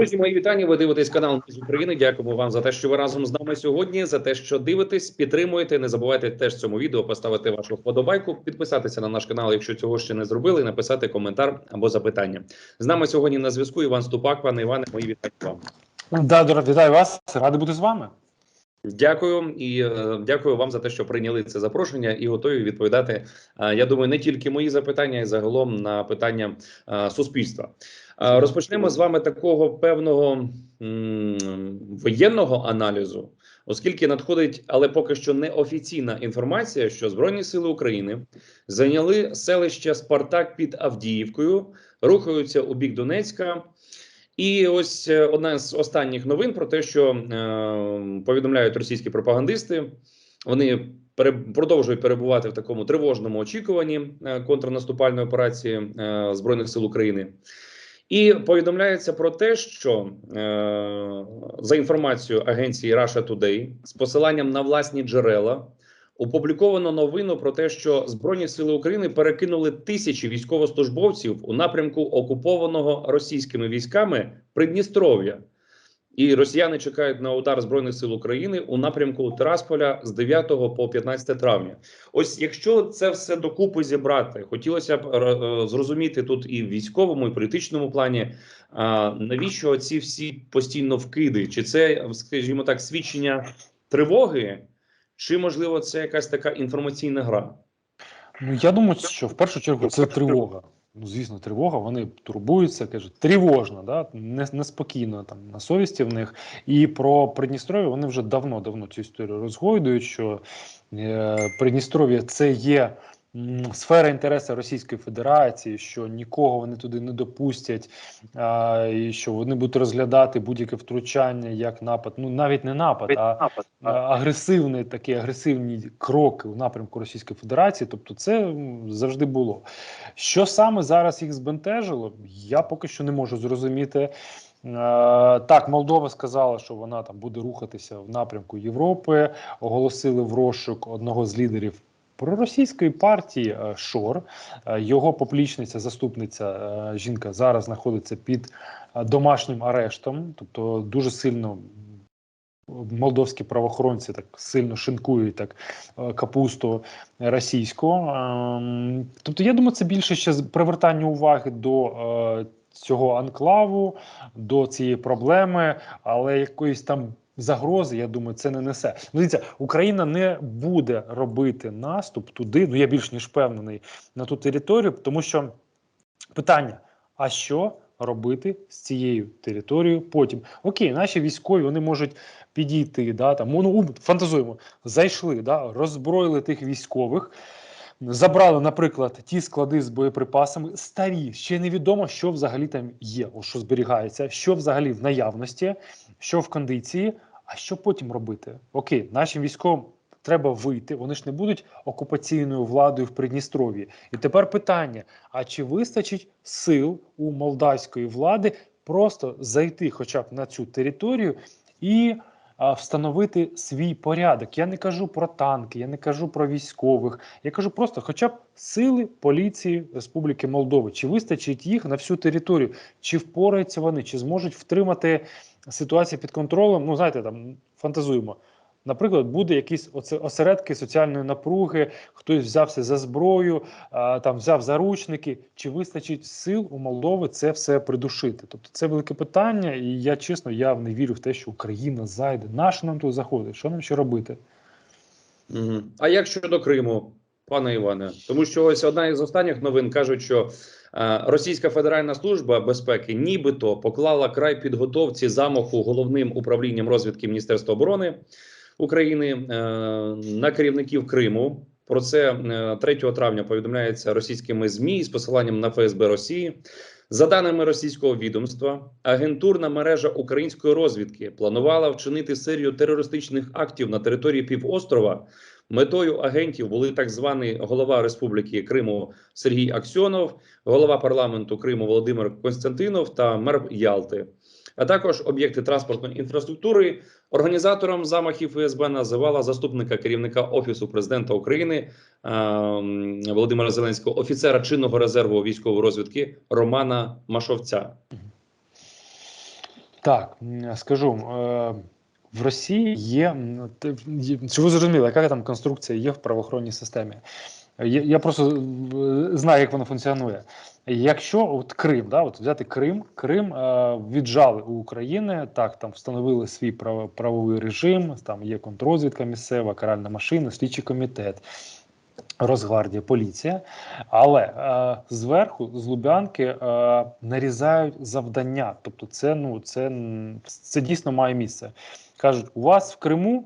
Друзі, мої вітання. Ви дивитесь канал з України. Дякуємо вам за те, що ви разом з нами сьогодні. За те, що дивитесь, підтримуєте. Не забувайте теж цьому відео поставити вашу вподобайку, підписатися на наш канал, якщо цього ще не зробили, і написати коментар або запитання. З нами сьогодні на зв'язку Іван Ступак. Пане Іване, мої вітання вам. Да, вітаю вас. Радий бути з вами. Дякую і е, дякую вам за те, що прийняли це запрошення і готові відповідати. е, я думаю, не тільки мої запитання, й загалом на питання е, суспільства. Розпочнемо з вами такого певного воєнного аналізу, оскільки надходить, але поки що не офіційна інформація, що Збройні сили України зайняли селище Спартак під Авдіївкою, рухаються у бік Донецька. І ось е, одна з останніх новин про те, що е, повідомляють російські пропагандисти. Вони пере, продовжують перебувати в такому тривожному очікуванні е, контрнаступальної операції е, збройних сил України. І повідомляється про те, що е, за інформацією агенції Russia Today з посиланням на власні джерела опубліковано новину про те, що Збройні сили України перекинули тисячі військовослужбовців у напрямку окупованого російськими військами Придністров'я. І росіяни чекають на удар збройних сил України у напрямку Тирасполя з 9 по 15 травня. Ось якщо це все докупи зібрати, хотілося б е, зрозуміти тут і в військовому, і в політичному плані. А навіщо ці всі постійно вкиди? Чи це, скажімо так, свідчення тривоги, чи можливо це якась така інформаційна гра? Ну я думаю, що в першу чергу це тривога. Ну, звісно, тривога. Вони турбуються, кажуть, тривожно, да? не- неспокійно там на совісті в них. І про Придністров'я вони вже давно-давно цю історію розгойдують, що е, Придністров'я це є. Сфера інтересу Російської Федерації, що нікого вони туди не допустять, а, і що вони будуть розглядати будь-яке втручання як напад. Ну навіть не напад, а а, агресивні такі агресивні кроки у напрямку Російської Федерації. Тобто, це завжди було. Що саме зараз їх збентежило, я поки що не можу зрозуміти. Е, Так, Молдова сказала, що вона там буде рухатися в напрямку Європи. Оголосили в розшук одного з лідерів проросійської партії е, Шор. Е, Його поплічниця, заступниця е, жінка зараз знаходиться під домашнім арештом, тобто дуже сильно молдовські правоохоронці так сильно шинкують так капусту російську. Ем, Тобто, я думаю, це більше ще привертання уваги до цього анклаву, до цієї проблеми, але якоїсь там. Загрози, я думаю, це не несе. Ну, дивіться, Україна не буде робити наступ туди. Ну я більш ніж впевнений на ту територію, тому що питання: а що робити з цією територією потім? Окей, наші військові вони можуть підійти, да, там, ну, фантазуємо, зайшли, да, роззброїли тих військових, забрали, наприклад, ті склади з боєприпасами, старі, ще невідомо, що взагалі там є, що зберігається, що взагалі в наявності, що в кондиції, а що потім робити? Окей, нашим військовим треба вийти, вони ж не будуть окупаційною владою в Придністров'ї. І тепер питання: а чи вистачить сил у молдавської влади просто зайти хоча б на цю територію і а, встановити свій порядок? Я не кажу про танки, я не кажу про військових, я кажу просто, хоча б сили поліції Республіки Молдови. Чи вистачить їх на всю територію? Чи впораються вони, чи зможуть втримати ситуацію під контролем? Ну, знаєте, там фантазуємо. Наприклад, буде якісь осередки соціальної напруги, хтось взявся за зброю, а, там взяв заручники. Чи вистачить сил у Молдови це все придушити? Тобто це велике питання, і я чесно я не вірю в те, що Україна зайде. Нащо нам тут заходить? Що нам ще робити? А як щодо Криму, пане Іване? Тому що ось одна із останніх новин кажуть, що е, Російська Федеральна служба безпеки нібито поклала край підготовці замаху головним управлінням розвідки Міністерства оборони України е, на керівників Криму. Про це е, 3 травня повідомляється російськими змі з посиланням на ФСБ Росії. За даними російського відомства, агентурна мережа української розвідки планувала вчинити серію терористичних актів на території півострова. Метою агентів були так званий голова Республіки Криму Сергій Аксьонов, голова парламенту Криму Володимир Константинов та мер Ялти, а також об'єкти транспортної інфраструктури. Організатором замахів ФСБ називала заступника керівника офісу президента України ем, Володимира Зеленського, офіцера чинного резерву військової розвідки Романа Машовця. Так, скажу, е, в Росії є, чи ви зрозуміли, яка там конструкція є в правоохоронній системі? Я, просто е, знаю, як воно функціонує. Якщо от Крим, да, от взяти Крим, Крим е, віджали у України, так там встановили свій право, правовий режим, там є контррозвідка місцева, каральна машина, слідчий комітет. Росгвардія, поліція, але е, зверху з Лубянки е, нарізають завдання. Тобто, це ну це, це дійсно має місце. Кажуть: у вас в Криму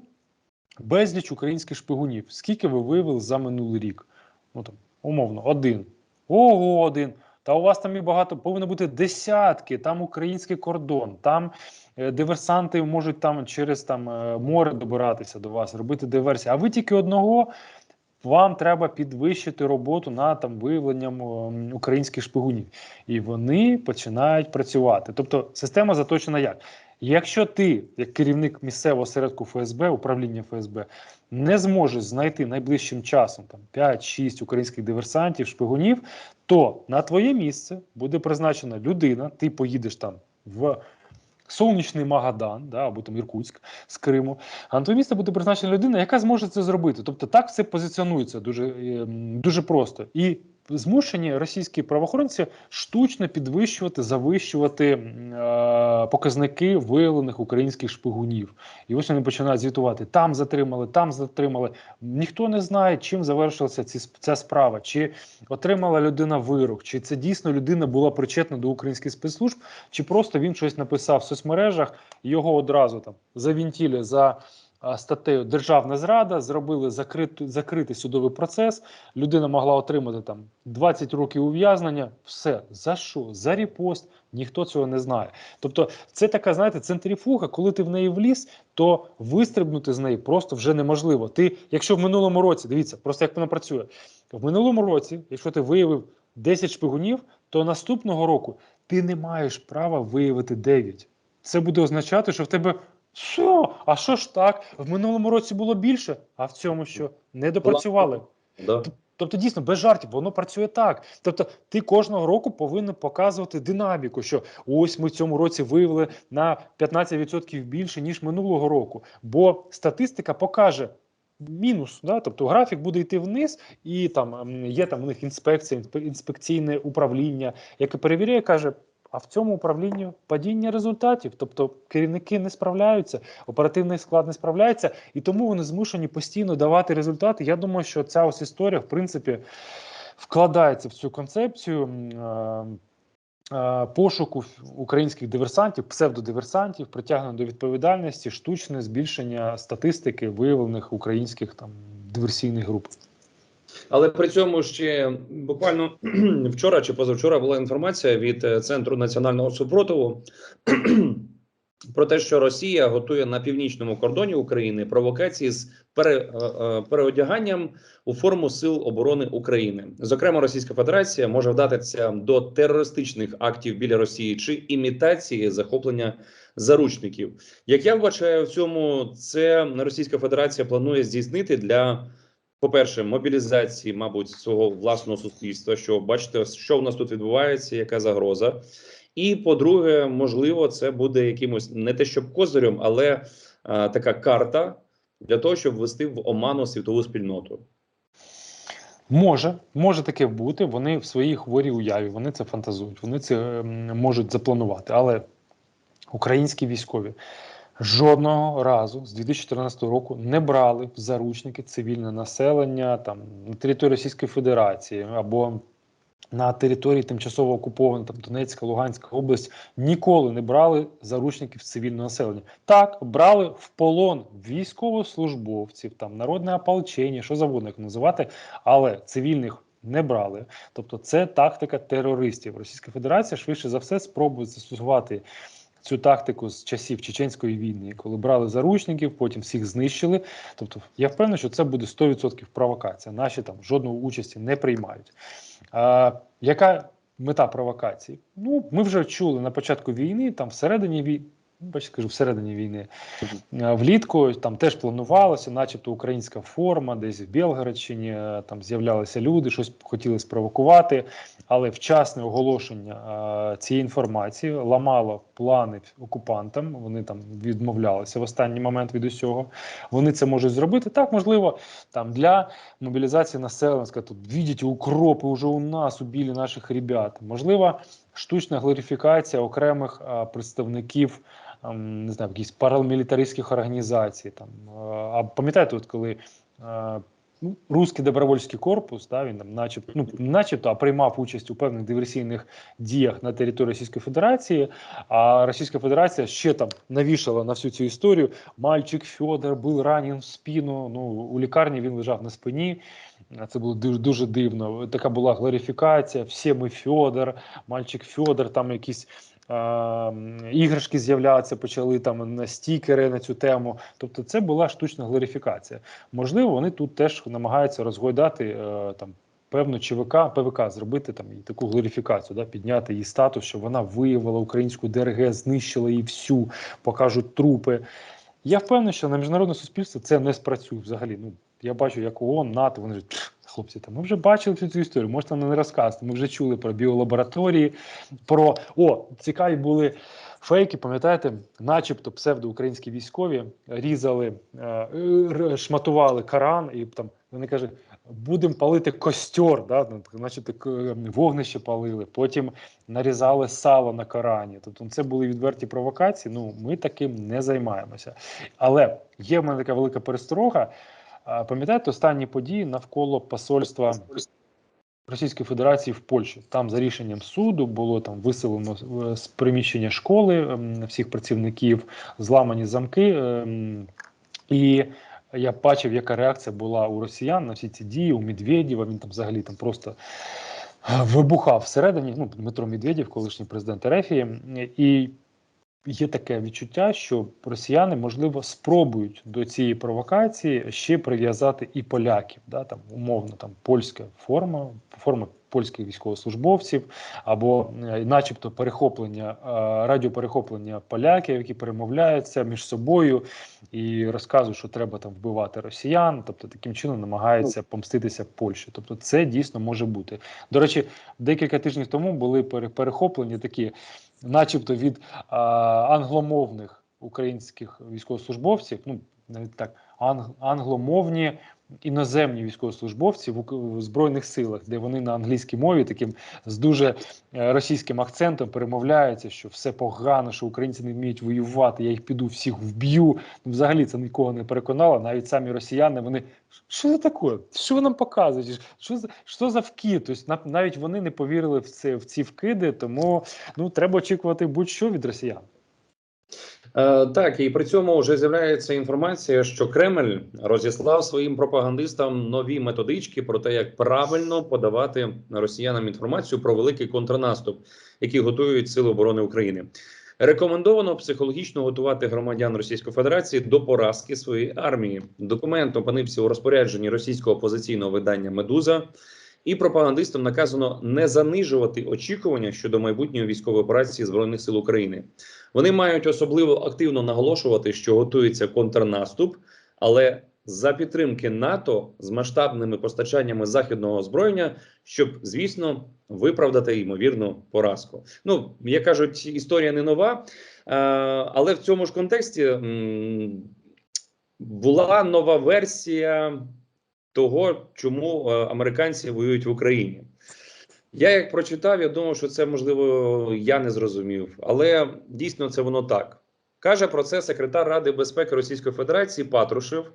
безліч українських шпигунів. Скільки ви виявили за минулий рік? Ну там умовно, один. Ого, один. Та у вас там і багато повинно бути десятки. Там український кордон, там е, диверсанти можуть там через там е, море добиратися до вас, робити диверсії. А ви тільки одного. Вам треба підвищити роботу над там виявленням українських шпигунів, і вони починають працювати. Тобто система заточена як? Якщо ти, як керівник місцевого осередку ФСБ, управління ФСБ, не зможеш знайти найближчим часом там 5-6 українських диверсантів, шпигунів, то на твоє місце буде призначена людина, ти поїдеш там в сонячний Магадан, да, або там Іркутськ з Криму, а на твоє місце буде призначена людина, яка зможе це зробити. Тобто так все позиціонується дуже, ем, дуже просто. І змушені російські правоохоронці штучно підвищувати, завищувати е, показники виявлених українських шпигунів. І ось вони починають звітувати: там затримали, там затримали. Ніхто не знає, чим завершилася ці, ця справа, чи отримала людина вирок, чи це дійсно людина була причетна до українських спецслужб, чи просто він щось написав в соцмережах, його одразу там за а, статтею Державна зрада, зробили закриту, закритий судовий процес. Людина могла отримати там 20 років ув'язнення. Все за що? За репост. Ніхто цього не знає. Тобто, це така, знаєте, центрифуга, коли ти в неї вліз, то вистрибнути з неї просто вже неможливо. Ти, якщо в минулому році, дивіться, просто як воно працює, в минулому році, якщо ти виявив 10 шпигунів, то наступного року ти не маєш права виявити 9. Це буде означати, що в тебе що? А що ж так? В минулому році було більше, а в цьому що? Не допрацювали. Да. Тобто, дійсно, без жартів, воно працює так. Тобто, ти кожного року повинен показувати динаміку, що ось ми в цьому році виявили на 15% більше, ніж минулого року. Бо статистика покаже мінус. Да? Тобто графік буде йти вниз, і там є там у них інспекція, інспекційне управління, яке перевіряє, каже. А в цьому управлінні падіння результатів, тобто керівники не справляються, оперативний склад не справляється, і тому вони змушені постійно давати результати. Я думаю, що ця ось історія, в принципі, вкладається в цю концепцію е, е, пошуку українських диверсантів, псевдодиверсантів, притягнення до відповідальності, штучне збільшення статистики виявлених українських там диверсійних груп. Але при цьому ще буквально вчора чи позавчора була інформація від е, Центру національного супротиву про те, що Росія готує на північному кордоні України провокації з пере, е, е, переодяганням у форму сил оборони України. Зокрема, Російська Федерація може вдатися до терористичних актів біля Росії чи імітації захоплення заручників. Як я вбачаю в цьому, це Російська Федерація планує здійснити для по-перше, мобілізації, мабуть, свого власного суспільства, що бачите, що в нас тут відбувається, яка загроза. І по-друге, можливо, це буде якимось не те, щоб козирем, але а, така карта для того, щоб ввести в оману світову спільноту. Може, може таке бути. Вони в своїй хворій уяві, вони це фантазують, вони це ем, можуть запланувати. Але українські військові жодного разу з 2014 року не брали в заручники цивільне населення там на території Російської Федерації або на території тимчасово окупованої там Донецька, Луганська область ніколи не брали заручників цивільного населення. Так, брали в полон військовослужбовців, там народне ополчення, що завгодно як називати, але цивільних не брали. Тобто, це тактика терористів. Російська Федерація швидше за все спробує застосувати. Цю тактику з часів Чеченської війни, коли брали заручників, потім всіх знищили. Тобто, я впевнений, що це буде 100% провокація. Наші там жодної участі не приймають. А, яка мета провокації? Ну, ми вже чули на початку війни, там всередині ну, бачите, скажу, всередині війни. Е, Влітку там теж планувалося, начебто українська форма, десь в Білгородщині е, там з'являлися люди, щось хотіли спровокувати, але вчасне оголошення е, цієї інформації ламало плани окупантам. Вони там відмовлялися в останній момент від усього. Вони це можуть зробити. Так, можливо, там для мобілізації населення сказати, видите, укропи вже у нас убили наших ребят. Можливо, штучна глорифікація окремих представників ем, не знаю, якісь парамілітаристських організацій. Там. Е, А пам'ятаєте, от коли е, ну, Руський добровольський корпус, да, він там, начебто, ну, начебто, а приймав участь у певних диверсійних діях на території Російської Федерації, а Російська Федерація ще там навішала на всю цю історію. Мальчик Федор був ранен в спину. Ну, у лікарні він лежав на спині. Це було дуже, дуже дивно. Така була глорифікація. Всі ми Федор, мальчик Федор, там якісь е, іграшки з'являтися, почали там на стікери на цю тему. Тобто, це була штучна глорифікація. Можливо, вони тут теж намагаються розгойдати е, там. Певно, ЧВК, ПВК зробити там і таку глорифікацію, да, підняти її статус, щоб вона виявила українську ДРГ, знищила її всю, покажуть трупи. Я впевнений, що на міжнародне суспільство це не спрацює взагалі. Ну я бачу, як ООН, НАТО, вони ж хлопці, там ми вже бачили всю цю історію. Можете нам не розказати. Ми вже чули про біолабораторії, про о, цікаві були фейки. Пам'ятаєте, начебто псевдоукраїнські військові різали, е, шматували Коран, і там вони кажуть. Будемо палити костер, да, ну, начебто к- вогнище палили, потім нарізали сало на Корані. Тобто це були відверті провокації. Ну ми таким не займаємося. Але є в мене така велика пересторога. Пам'ятаєте останні події навколо посольства Російської Федерації в Польщі? Там за рішенням суду було там виселено е, з приміщення школи ем, всіх працівників, зламані замки. ем, І я бачив, яка реакція була у росіян на всі ці дії, у Медведєва. Він там взагалі там просто е, вибухав всередині. Ну, Дмитро Медведєв, колишній президент Ерефії. І є таке відчуття, що росіяни, можливо, спробують до цієї провокації ще прив'язати і поляків, да, там, умовно, там польська форма, форма польських військовослужбовців, або е, начебто перехоплення, е, радіоперехоплення поляків, які перемовляються між собою і розказують, що треба там вбивати росіян, тобто таким чином намагаються помститися Польщі. Тобто це дійсно може бути. До речі, декілька тижнів тому були пере- перехоплені такі, начебто від а, англомовних українських військовослужбовців, ну навіть так, анг- англомовні іноземні військовослужбовці в, збройних силах, де вони на англійській мові таким з дуже е, російським акцентом перемовляються, що все погано, що українці не вміють воювати. Я їх піду всіх вб'ю. Ну, взагалі це нікого не переконало. Навіть самі росіяни вони що це таке? Що ви нам показуєте? Що за що за вкид? Тобто навіть вони не повірили в це в ці вкиди, тому ну треба очікувати будь-що від росіян. Е, так, і при цьому вже з'являється інформація, що Кремль розіслав своїм пропагандистам нові методички про те, як правильно подавати росіянам інформацію про великий контрнаступ, який готують Сили оборони України. Рекомендовано психологічно готувати громадян Російської Федерації до поразки своєї армії. Документ опинився у розпорядженні російського опозиційного видання Медуза. І пропагандистам наказано не занижувати очікування щодо майбутньої військової операції збройних сил України. Вони мають особливо активно наголошувати, що готується контрнаступ, але за підтримки НАТО з масштабними постачаннями західного озброєння, щоб, звісно, виправдати ймовірну поразку. Ну як кажуть, історія не нова, е, але в цьому ж контексті була нова версія того, чому е, американці воюють в Україні. Я як прочитав, я думав, що це можливо я не зрозумів, але дійсно це воно так. Каже про це секретар Ради безпеки Російської Федерації Патрушев.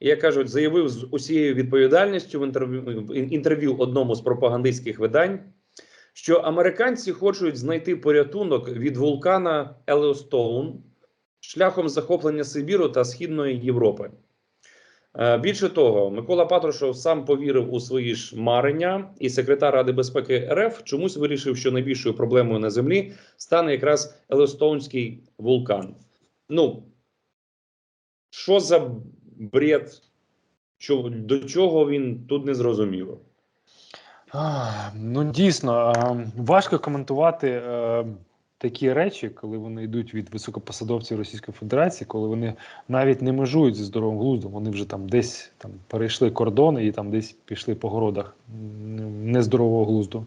І, як кажуть, заявив з усією відповідальністю в інтерв'ю інтерв'ю одному з пропагандистських видань, що американці хочуть знайти порятунок від вулкана Елеостоун шляхом захоплення Сибіру та Східної Європи. Е, Більше того, Микола Патрушев сам повірив у свої ж марення, і секретар Ради безпеки РФ чомусь вирішив, що найбільшою проблемою на землі стане якраз Елестоунський вулкан. Ну що за бред? До чого він тут не зрозуміло? Ну дійсно е, важко коментувати е, такі речі, коли вони йдуть від високопосадовців Російської Федерації, коли вони навіть не межують зі здоровим глуздом, вони вже там десь там перейшли кордони і там десь пішли по городах нездорового глузду.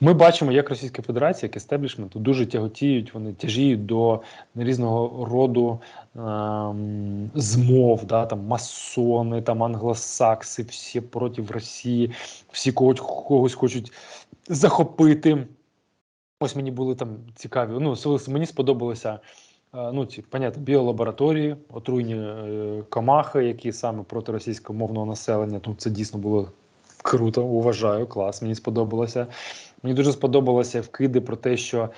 Ми бачимо, як Російська Федерація, як естеблішмент дуже тяготіють, вони тяжіють до різного роду ем, змов, да, там масони, там англосакси, всі проти Росії, всі когось хочуть захопити. Ось мені були там цікаві. Ну, мені сподобалося. е, Ну, ці, понятно, біолабораторії, отруйні е, комахи, які саме проти російськомовного населення. Ну, це дійсно було круто, уважаю, клас, мені сподобалося. Мені дуже сподобалося вкиди про те, що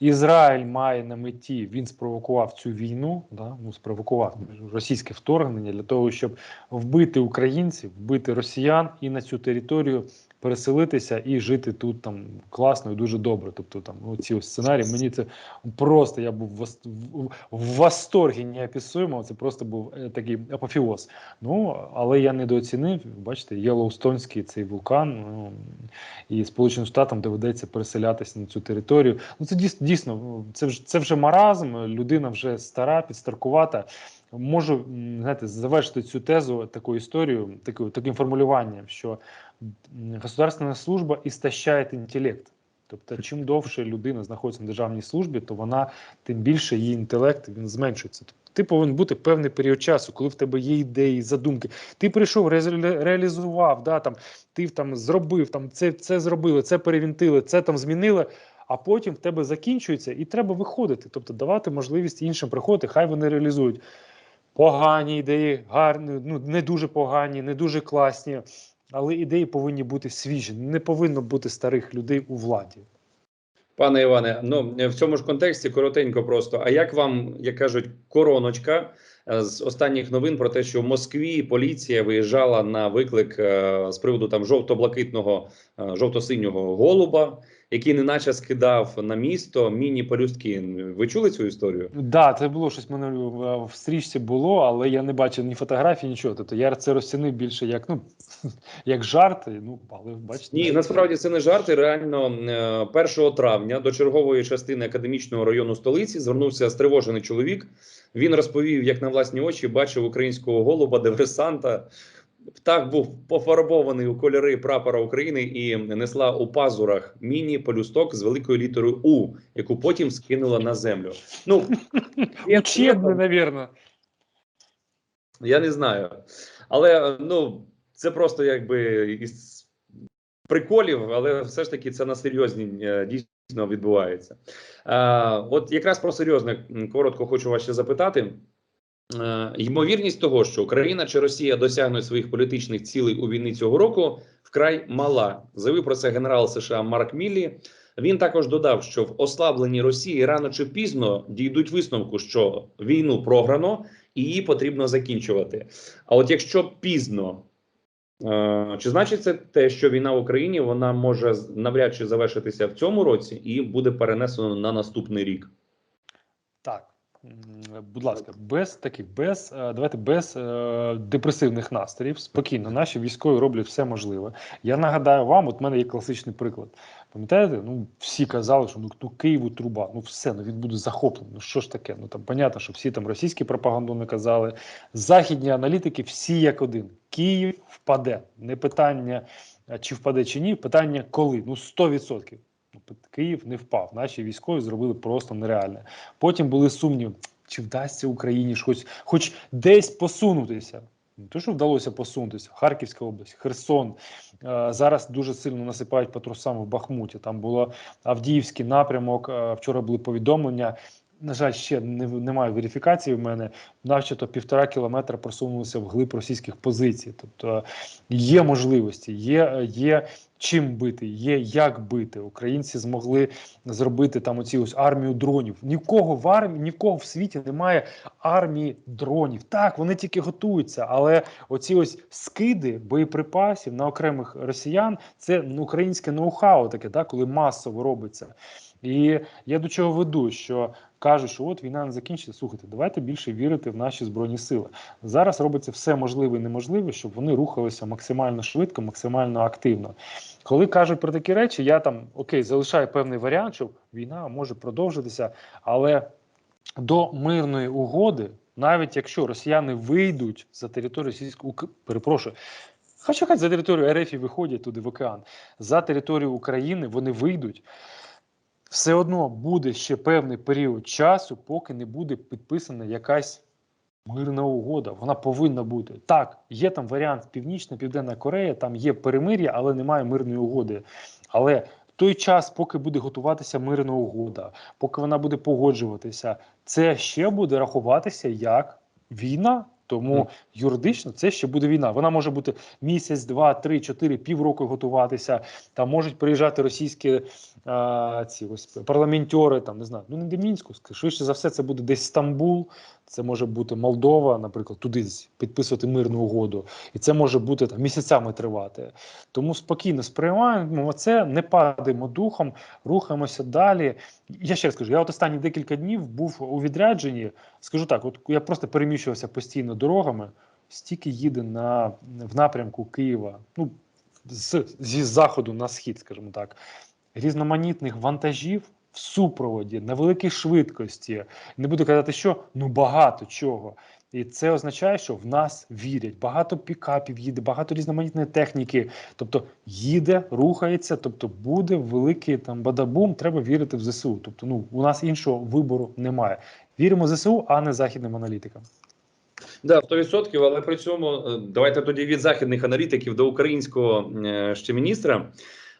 Ізраїль має на меті, він спровокував цю війну, да, ну, спровокував російське вторгнення для того, щоб вбити українців, вбити росіян і на цю територію переселитися і жити тут там класно і дуже добре. Тобто там ну, ці сценарії, мені це просто я був в, в, в восторгі неописуємо. Це просто був е, такий апофіоз. Ну але я недооцінив. Бачите, Єлоустонський цей вулкан, ну, і Сполученим Штатам доведеться переселятися на цю територію. Ну це дійсно дійсно це вже це вже маразм. Людина вже стара, підстаркувата. Можу знаєте, завершити цю тезу такою історією, такою таким формулюванням, що государственна служба істощає інтелект. Тобто, чим довше людина знаходиться на державній службі, то вона тим більше її інтелект він зменшується. Тобто, ти повинен бути певний період часу, коли в тебе є ідеї, задумки. Ти прийшов, реалізу- реалізував, да, там, ти там зробив, там, це, це зробили, це перевінтили, це там змінили. А потім в тебе закінчується, і треба виходити, тобто давати можливість іншим приходити, хай вони реалізують погані ідеї, гарні, ну не дуже погані, не дуже класні, але ідеї повинні бути свіжі. Не повинно бути старих людей у владі. Пане Іване, ну в цьому ж контексті коротенько просто. А як вам, як кажуть, короночка е, з останніх новин про те, що в Москві поліція виїжджала на виклик е, з приводу там жовто-блакитного, е, жовто-синього голуба, який неначе скидав на місто міні-пелюстки. Ви чули цю історію? Да, це було щось мене в стрічці було, але я не бачив ні фотографій, нічого. Тобто я це розцінив більше як ну як жарт. Ну але бачите, Ні, насправді це не жарти. Реально, е, 1 травня до чергової частини академічного району столиці звернувся стривожений чоловік. Він розповів, як на власні очі бачив українського голуба, диверсанта. Птах був пофарбований у кольори прапора України і несла у пазурах міні-полюсток з великою літерою У, яку потім скинула на землю. Ну Учебне, навірно. Я не знаю. Але ну це просто якби із приколів, але все ж таки це на серйозні е, дійсно відбувається. А, от якраз про серйозне коротко хочу вас ще запитати. Е, Ймовірність того, що Україна чи Росія досягнуть своїх політичних цілей у війни цього року, вкрай мала. Заявив про це генерал США Марк Міллі. Він також додав, що в ослабленні Росії рано чи пізно дійдуть висновку, що війну програно і її потрібно закінчувати. А от якщо пізно, е, чи значить це те, що війна в Україні вона може навряд чи завершитися в цьому році і буде перенесено на наступний рік? Так, будь ласка, без таких, без е, давайте без е, депресивних настроїв. Спокійно, наші військові роблять все можливе. Я нагадаю вам, от в мене є класичний приклад. Пам'ятаєте? Ну всі казали, що ну, ну Києву труба, ну все, ну він буде захоплений. Ну що ж таке? Ну там понятно, що всі там російські пропагандони казали, західні аналітики, всі як один. Київ впаде. Не питання, чи впаде чи ні, питання коли. Ну 100%. Ну, Київ не впав. Наші військові зробили просто нереальне. Потім були сумніви, чи вдасться Україні ж хоч, хоч десь посунутися. Не те, що вдалося посунутися, Харківська область, Херсон. Е, зараз дуже сильно насипають по трусам в Бахмуті. Там було Авдіївський напрямок. е, вчора були повідомлення. На жаль, ще не, немає верифікації в мене. Начебто півтора кілометра просунулися вглиб російських позицій. Тобто є можливості, є, є чим бити, є як бити. Українці змогли зробити там оці ось армію дронів. Нікого в армії, нікого в світі немає армії дронів. Так, вони тільки готуються, але оці ось скиди боєприпасів на окремих росіян це ну, українське ноу-хау таке, да, коли масово робиться. І я до чого веду, що кажуть, що от війна не закінчиться. Слухайте, давайте більше вірити в наші збройні сили. Зараз робиться все можливе і неможливе, щоб вони рухалися максимально швидко, максимально активно. Коли кажуть про такі речі, я там окей, залишаю певний варіант, що війна може продовжитися, але до мирної угоди, навіть якщо росіяни вийдуть за територію Ук- перепрошую. Хоча хай за територію РФ і виходять туди в океан. За територію України вони вийдуть. Все одно буде ще певний період часу, поки не буде підписана якась мирна угода. Вона повинна бути. Так, є там варіант Північна, Південна Корея, там є перемир'я, але немає мирної угоди. Але той час, поки буде готуватися мирна угода, поки вона буде погоджуватися, це ще буде рахуватися як війна. Тому юридично це ще буде війна. Вона може бути місяць, два, три, чотири, півроку готуватися. Там можуть приїжджати російські а, ці ось парламентьори, там не знаю, ну не до Мінську, швидше за все, це буде десь Стамбул, це може бути Молдова, наприклад, туди підписувати мирну угоду, і це може бути там місяцями тривати. Тому спокійно сприймаємо це, не падаємо духом, рухаємося далі. Я ще раз кажу, я от останні декілька днів був у відрядженні. Скажу так, от я просто переміщувався постійно дорогами, стільки їде на в напрямку Києва. Ну з, зі заходу на схід, скажімо так, різноманітних вантажів в супроводі на великій швидкості. Не буду казати, що ну багато чого. І це означає, що в нас вірять. Багато пікапів їде, багато різноманітної техніки. Тобто їде, рухається, тобто буде великий там бадабум. Треба вірити в ЗСУ. Тобто, ну у нас іншого вибору немає. Віримо в ЗСУ, а не західним аналітикам. Да, 100%, але при цьому е, давайте тоді від західних аналітиків до українського е, ще міністра.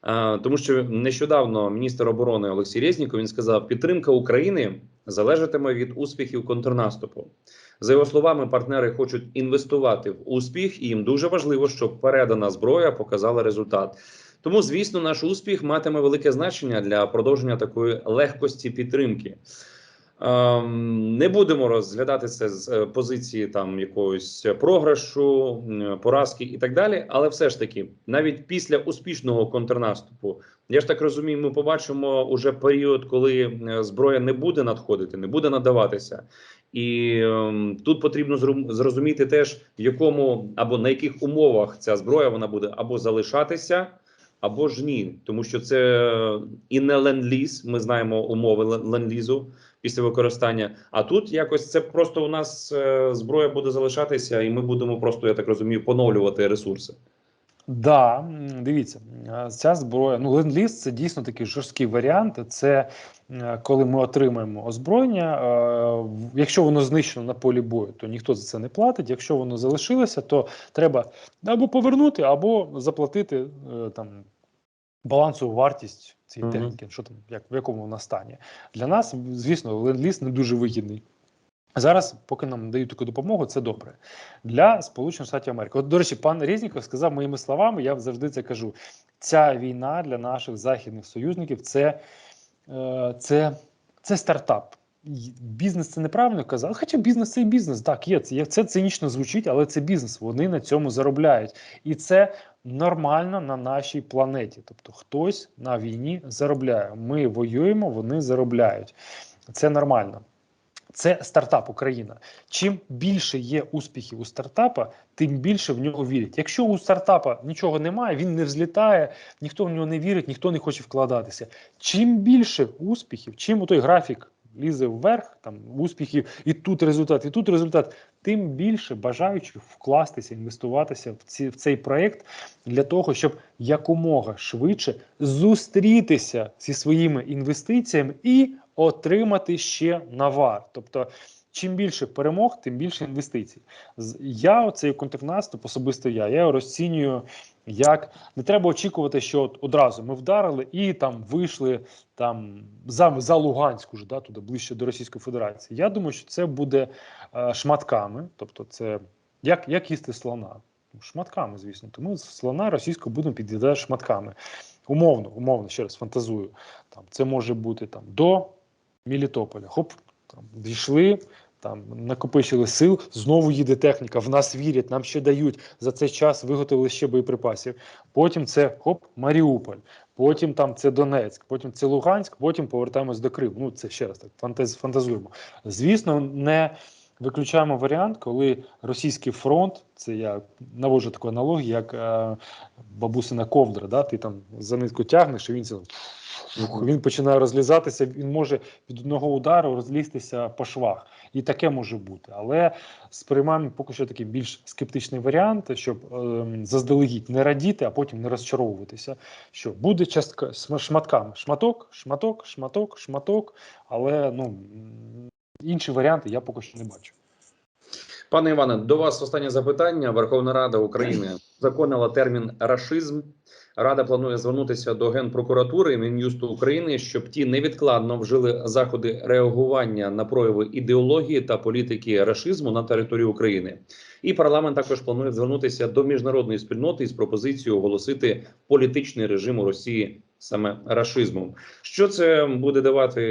Е, Тому що нещодавно міністр оборони Олексій Резніков він сказав, підтримка України залежатиме від успіхів контрнаступу. За його словами, партнери хочуть інвестувати в успіх, і їм дуже важливо, щоб передана зброя показала результат. Тому, звісно, наш успіх матиме велике значення для продовження такої легкості підтримки. Ем, Не будемо розглядати це з е, позиції там якогось програшу, поразки і так далі. Але все ж таки, навіть після успішного контрнаступу, я ж так розумію, ми побачимо уже період, коли е, зброя не буде надходити, не буде надаватися. І ем, тут потрібно зрозуміти теж, в якому або на яких умовах ця зброя вона буде або залишатися, або ж ні, тому що це е, і не ленд-ліз. Ми знаємо умови лен- ленд-лізу після використання. А тут якось це просто у нас е, зброя буде залишатися, і ми будемо просто, я так розумію, поновлювати ресурси. Да, дивіться, е, ця зброя, ну ленд-ліз це дійсно такий жорсткий варіант. Це е, коли ми отримаємо озброєння. Якщо воно знищено на полі бою, то ніхто за це не платить. Якщо воно залишилося, то треба або повернути, або заплатити там балансову вартість цієї Мгм. техніки, що там, як в якому вона стані. Для нас, звісно, ленд-ліз не дуже вигідний. Зараз, поки нам дають таку допомогу, це добре для Сполучених Штатів Америки. От, до речі, пан Різніков сказав моїми словами, я завжди це кажу. Ця війна для наших західних союзників це, е, це, це стартап. Бізнес це неправильно казав. Хоча бізнес це і бізнес. Так, є це, це цинічно звучить, але це бізнес. Вони на цьому заробляють. І це нормально на нашій планеті. Тобто хтось на війні заробляє. Ми воюємо, вони заробляють. Це нормально. Це стартап Україна. Чим більше є успіхів у стартапа, тим більше в нього вірять. Якщо у стартапа нічого немає, він не взлітає, ніхто в нього не вірить, ніхто не хоче вкладатися. Чим більше успіхів, чим у той графік лізе вверх, там успіхів, і тут результат, і тут результат, тим більше бажаючих вкластися, інвестуватися в, ці, в цей проект для того, щоб якомога швидше зустрітися зі своїми інвестиціями і отримати ще навар. Тобто, чим більше перемог, тим більше інвестицій. Я оцей контрнаступ, особисто я, я його розцінюю як не треба очікувати, що от одразу ми вдарили і там вийшли там за, за Луганську ж, да, туди ближче до Російської Федерації. Я думаю, що це буде е, шматками, тобто, це як, як їсти слона. Шматками, звісно. Тому слона російську будемо під'їдати шматками. Умовно, умовно, ще раз фантазую. Там це може бути там до Мелітополя. Хоп, там дійшли, там накопичили сил, знову їде техніка. В нас вірять, нам ще дають за цей час виготовили ще боєприпасів. Потім це хоп, Маріуполь. Потім там це Донецьк, потім це Луганськ, потім повертаємось до Криму. Ну це ще раз так фантаз, фантазуємо. Звісно, не виключаємо варіант, коли російський фронт, це я наводжу таку аналогію, як е, бабусина ковдра. Да? Ти там за нитку тягнеш, і він це він починає розлізатися, він може від одного удару розлізтися по швах. І таке може бути. Але сприймаємо поки що такий більш скептичний варіант, щоб ем, заздалегідь не радіти, а потім не розчаровуватися. Що буде частка шматками. Шматок, шматок, шматок, шматок. Але ну, інші варіанти я поки що не бачу. Пане Іване, до вас останнє запитання. Верховна Рада України законила термін рашизм. Рада планує звернутися до генпрокуратури і Мін'юсту України, щоб ті невідкладно вжили заходи реагування на прояви ідеології та політики рашизму на території України. І парламент також планує звернутися до міжнародної спільноти із пропозицією оголосити політичний режим у Росії саме рашизмом. Що це буде давати,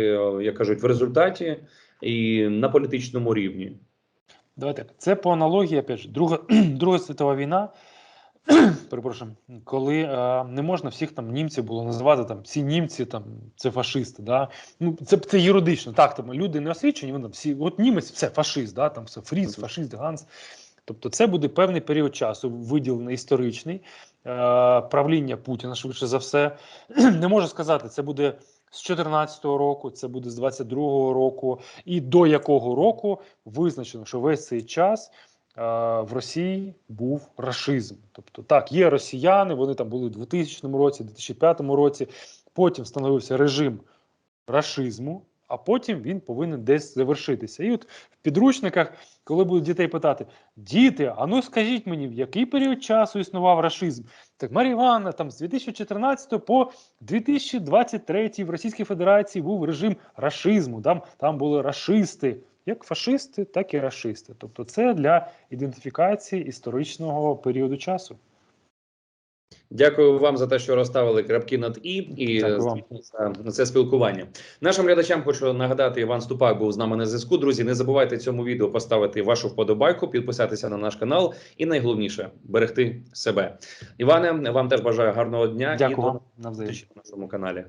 як кажуть, в результаті і на політичному рівні? Давайте. Це по аналогії, опять же, Друга, Друга світова війна. Перепрошую, коли е, не можна всіх там німців було називати там всі німці, там це фашисти. Да? Ну це це юридично. Так, там люди не освічені, вони там всі, от німець, все фашист, да? там все фріз, фашист, ганс. Тобто, це буде певний період часу, виділений історичний е, правління Путіна, швидше за все. Не можу сказати, це буде з 14-го року, це буде з 22-го року, і до якого року визначено, що весь цей час в Росії був рашизм. Тобто, так, є росіяни, вони там були в 2000 році, 2005 році. Потім встановився режим рашизму, а потім він повинен десь завершитися. І от в підручниках, коли будуть дітей питати: діти, а ну скажіть мені, в який період часу існував рашизм? Так, Марія Івановна, там з 2014 по 2023 в Російській Федерації був режим рашизму. Там, там були рашисти. Як фашисти, так і рашисти. Тобто, це для ідентифікації історичного періоду часу. Дякую вам за те, що розставили крапки над і і за це спілкування. Нашим глядачам хочу нагадати, Іван Ступак був з нами на зв'язку. Друзі, не забувайте цьому відео поставити вашу вподобайку, підписатися на наш канал і найголовніше берегти себе. Іване, вам теж бажаю гарного дня Дякую і вам до на нашому каналі.